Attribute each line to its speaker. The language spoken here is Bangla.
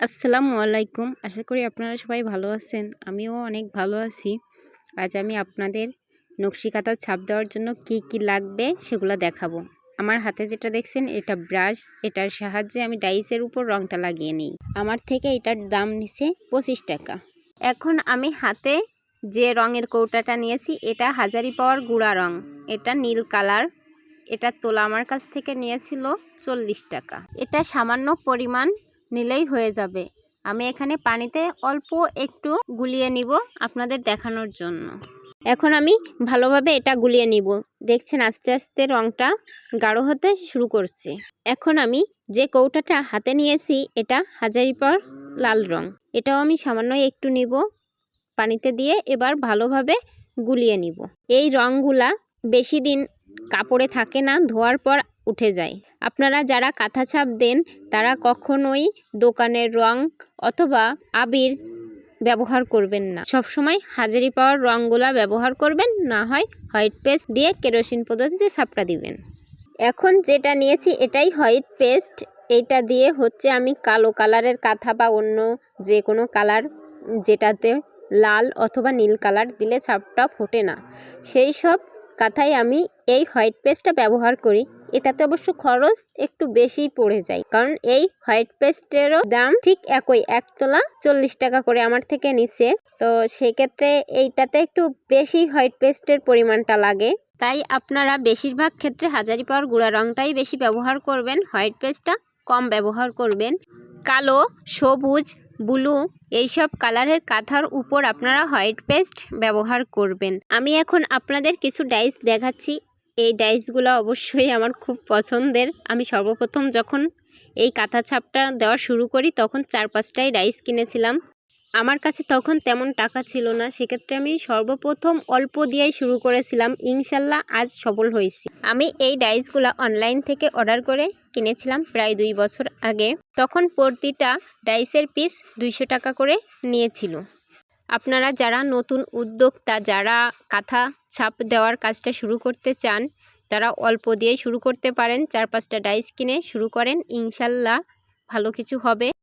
Speaker 1: আসসালামু আলাইকুম। আশা করি আপনারা সবাই ভালো আছেন। আমিও অনেক ভালো আছি। আজ আমি আপনাদের নকশি কাঁথার ছাপ দেওয়ার জন্য কি কি লাগবে সেগুলো দেখাবো। আমার হাতে যেটা দেখছেন, এটা ব্রাশ। এটার সাহায্যে আমি ডাইসের উপর রংটা লাগিয়ে নিই। আমার থেকে এটার দাম নিছে পঁচিশ টাকা। এখন আমি হাতে যে রঙের কৌটাটা নিয়েছি, এটা হাজারি পাওয়ার গুঁড়া রং। এটা নীল কালার। এটা তোলা আমার কাছ থেকে নিয়েছিল চল্লিশ টাকা। এটা সামান্য পরিমাণ নিলেই হয়ে যাবে। আমি এখানে পানিতে অল্প একটু গুলিয়ে নিব আপনাদের দেখানোর জন্য। এখন আমি ভালোভাবে এটা গুলিয়ে নিব। দেখছেন আস্তে আস্তে রংটা গাঢ় হতে শুরু করছে। এখন আমি যে কৌটাটা হাতে নিয়েছি, এটা হাজারি পর লাল রং। এটাও আমি সামান্য একটু নিব। পানিতে দিয়ে এবার ভালোভাবে গুলিয়ে নিব। এই রঙগুলা বেশি দিন কাপড়ে থাকে না, ধোয়ার পর উঠে যায়। আপনারা যারা কাঁথা ছাপ দেন, তারা কখনোই দোকানের রং অথবা আবির ব্যবহার করবেন না। সবসময় হাজারি পাওয়ার রঙগুলা ব্যবহার করবেন, না হয় হোয়াইট পেস্ট দিয়ে কেরোসিন পদ্ধতিতে ছাপটা দিবেন। এখন যেটা নিয়েছি এটাই হোয়াইট পেস্ট। এইটা দিয়ে হচ্ছে আমি কালো কালারের কাঁথা বা অন্য যে কোনো কালার যেটাতে লাল অথবা নীল কালার দিলে ছাপটা ফোটে না। সেই সব কাঁথায় আমি এই হোয়াইট পেস্টটা ব্যবহার করি। এটাতে অবশ্য খরচ একটু বেশিই পড়ে যায়। কারণ এই হোয়াইট পেস্টেরও দাম ঠিক একই, একতলা চল্লিশ টাকা করে আমার থেকে নিছে। তো সেক্ষেত্রে এইটাতে একটু বেশি হোয়াইট পেস্টের পরিমাণটা লাগে। তাই আপনারা বেশিরভাগ ক্ষেত্রে হাজারি পাওয়ার গুঁড়া রঙটাই বেশি ব্যবহার করবেন, হোয়াইট পেস্টটা কম ব্যবহার করবেন। কালো, সবুজ, ব্লু এইসব কালারের কাঁথার উপর আপনারা হোয়াইট পেস্ট ব্যবহার করবেন। আমি এখন আপনাদের কিছু ডাইস দেখাচ্ছি। এই ডাইসগুলো অবশ্যই আমার খুব পছন্দের। আমি সর্বপ্রথম যখন এই কাঁথা ছাপটা দেওয়া শুরু করি, তখন চার পাঁচটাই ডাইস কিনেছিলাম। আমার কাছে তখন তেমন টাকা ছিল না, সেক্ষেত্রে আমি সর্বপ্রথম অল্প দিয়েই শুরু করেছিলাম। ইনশাল্লাহ আজ সফল হয়েছি। আমি এই ডাইসগুলো অনলাইন থেকে অর্ডার করে কিনেছিলাম প্রায় দুই বছর আগে। তখন প্রতিটা ডাইসের পিস দুইশো টাকা করে নিয়েছিল। আপনারা যারা নতুন উদ্যোক্তা, যারা কাঁথা ছাপ দেওয়ার কাজটা শুরু করতে চান, তারা অল্প দিয়ে শুরু করতে পারেন। চার পাঁচটা ডাইস কিনে শুরু করেন। ইনশাল্লাহ ভালো কিছু হবে।